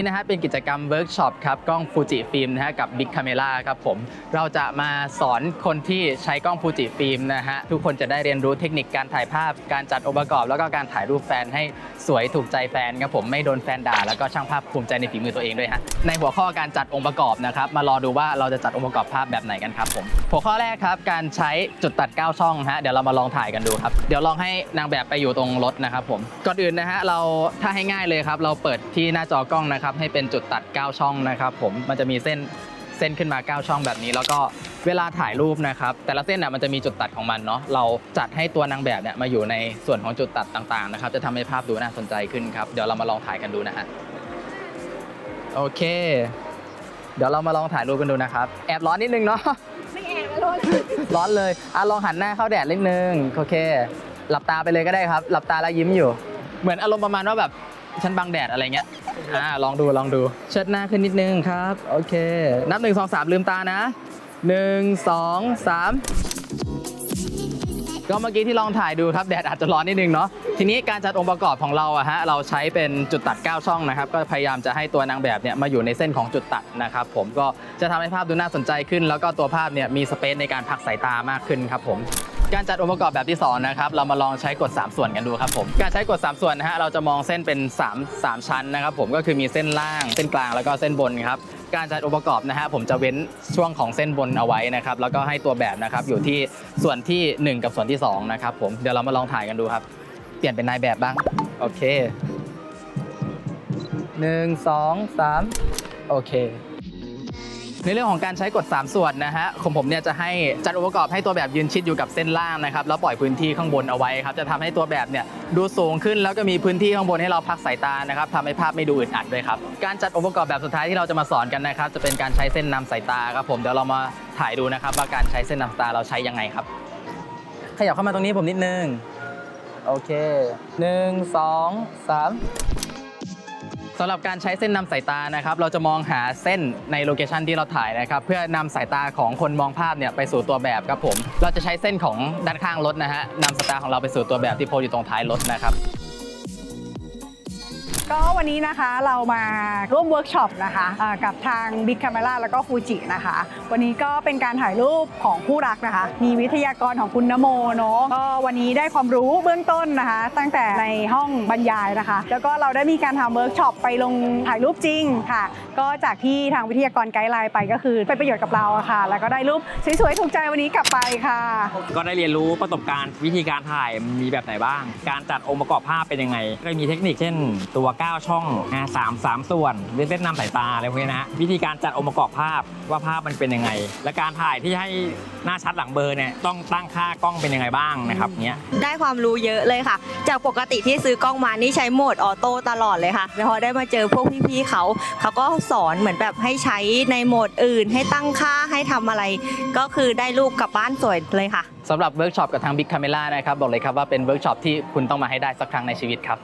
นี้นะฮะเป็นกิจกรรมเวิร์กช็อปครับกล้องฟูจิฟิล์มนะฮะกับ Big Camera ครับผมเราจะมาสอนคนที่ใช้กล้องฟูจิฟิล์มนะฮะทุกคนจะได้เรียนรู้เทคนิคการถ่ายภาพ การจัดองค์ประกอบ แล้วก็การถ่ายรูปแฟนให้สวยถูกใจแฟนครับผมไม่โดนแฟนด่าแล้วก็ช่างภาพภูมิใจในฝีมือตัวเองด้วยฮะในหัวข้อการจัดองค์ประกอบนะครับมารอดูว่าเราจะจัดองค์ประกอบภาพแบบไหนกันครับผมหัวข้อแรกครับการใช้จุดตัด 9 ช่องฮะเดี๋ยวเรามาลองถ่ายกันดูครับเดี๋ยวลองให้นางแบบไปอยู่ตรงรถนะครับผมก่อนอื่นนะฮะเราถ้าให้ง่ายเลยครับเราเปิดที่หน้าจอกล้องนะครับให้เป็นจุดตัด 9 ช่องนะครับผมมันจะมีเส้นเส้นขึ้นมา 9 ช่องแบบนี้ แล้วก็เวลาถ่ายรูปนะครับแต่ละเส้นน่ะมันจะมีจุดตัดของมันเนาะเราจัดให้ตัวนางแบบเนี่ยมาอยู่ในส่วนของจุดตัดต่างๆนะครับจะทำให้ภาพดูน่าสนใจขึ้นครับเดี๋ยวเรามาลองถ่ายกันดูนะฮะโอเค เดี๋ยวเรามาลองถ่ายรูปกันดูนะครับแอบร้อนนิดนึงเนาะไม่แอบไม่รู้ร้อนเลยอะลองหันหน้าเข้าแดดนิดนึงโอเค หลับตาไปเลยก็ได้ครับ หลับตาแล้วยิ้มอยู่ เหมือนอารมณ์ประมาณว่าแบบ ฉันบังแดดอะไรเงี้ยอ่าลองดูลองดูเชิดหน้าขึ้นนิดนึงครับโอเค นับหนึ่งสองสามลืมตานะหนึ่งสองสามก็เมื่อกี้ที่ลองถ่ายดูครับแดดอาจจะร้อนนิดนึงเนาะทีนี้การจัดองค์ประกอบของเราอะฮะเราใช้เป็นจุดตัด 9 ช่องนะครับ ก็พยายามจะให้ตัวนางแบบเนี่ยมาอยู่ในเส้นของจุดตัดนะครับผมก็จะทำให้ภาพดูน่าสนใจขึ้น แล้วก็ตัวภาพเนี่ยมีสเปซในการพักสายตามากขึ้นครับผม การจัดองค์ประกอบแบบที่สองนะครับเรามาลองใช้กฎ3ส่วนกันดูครับผมการใช้กฎ3ส่วนนะฮะเราจะมองเส้นเป็น 3 3 ชั้นนะครับผมก็คือมีเส้นล่างเส้นกลางแล้วก็เส้นบนครับการจัดองค์ประกอบนะฮะผมจะเว้นช่วงของเส้นบนเอาไว้นะครับแล้วก็ให้ตัวแบบนะครับอยู่ที่ส่วนทีหนึ่1 กับส่วนที่2นะครับผมเดี๋ยวเรามาลองถ่ายกันดูครับ เปลี่ยนเป็นนายแบบบ้างโอเคหนึ่งสองสามโอเค ในเรื่องของการใช้กฎ 3 ส่วนนะฮะของผมเนี่ยจะให้จัดองค์ประกอบให้ตัวแบบยืนชิดอยู่กับเส้นล่างนะครับแล้วปล่อยพื้นที่ข้างบนเอาไว้ครับจะทำให้ตัวแบบเนี่ยดูสูงขึ้นแล้วก็มีพื้นที่ข้างบนให้เราพักสายตานะครับทำให้ภาพไม่ดูอึดอัดด้วยครับการจัดองค์ประกอบแบบสุดท้ายที่เราจะมาสอนกันนะครับจะเป็นการใช้เส้นนำสายตาครับผมเดี๋ยวเรามาถ่ายดูนะครับว่าการใช้เส้นนำสายตาเราใช้ยังไงครับ ขยับเข้ามาตรงนี้ผมนิดนึงโอเคหนึ่งสองสาม สำหรับการใช้เส้นนำสายตานะครับ เราจะมองหาเส้นในโลเคชันที่เราถ่ายนะครับ เพื่อนำสายตาของคนมองภาพเนี่ยไปสู่ตัวแบบครับผม เราจะใช้เส้นของด้านข้างรถนะฮะนำสายตาของเราไปสู่ตัวแบบที่โพลอยู่ตรงท้ายรถนะครับ ก็วันนี้นะคะเรามาร่วมเวิร์กช็อปนะคะอ่ากับทาง Big Camera แล้วก็ฟูจินะคะ วันนี้ก็เป็นการถ่ายรูปของคู่รักนะคะ มีวิทยากรของคุณนโมเนาะก็วันนี้ได้ความรู้เบื้องต้นนะคะ ตั้งแต่ในห้องบรรยายนะคะ แล้วก็เราได้มีการทำเวิร์กช็อปไปลงถ่ายรูปจริงค่ะ ก็จากที่ทางวิทยากรไกด์ไลน์ไปก็คือเป็นประโยชน์กับเราอะค่ะ แล้วก็ได้รูปสวยๆถูกใจวันนี้กลับไปค่ะ ก็ได้เรียนรู้ประสบการณ์วิธีการถ่ายมีแบบไหนบ้าง การจัดองค์ประกอบภาพเป็นยังไงก็มีเทคนิคเช่นตัว9 ช่องนะสามสามส่วนหรือเส้นนำสายตาอะไรพวกนี้นะฮะวิธีการจัดองค์ประกอบภาพว่าภาพมันเป็นยังไง และการถ่ายที่ให้หน้าชัดหลังเบลอร์เนี่ยต้องตั้งค่ากล้องเป็นยังไงบ้างนะครับเนี้ย ได้ความรู้เยอะเลยค่ะ จากปกติที่ซื้อกล้องมานี่ใช้โหมดออโต้ตลอดเลยค่ะแล้วพอได้มาเจอพวกพี่ๆเขา เขาก็สอนเหมือนแบบให้ใช้ในโหมดอื่น ให้ตั้งค่าให้ทำอะไร ก็คือได้รูปกลับบ้านสวยเลยค่ะ สำหรับเวิร์กช็อปกับทาง Big Camera นะครับ บอกเลยครับว่าเป็นเวิร์กช็อปที่คุณต้องมาให้ได้สักครั้งในชีวิตครับ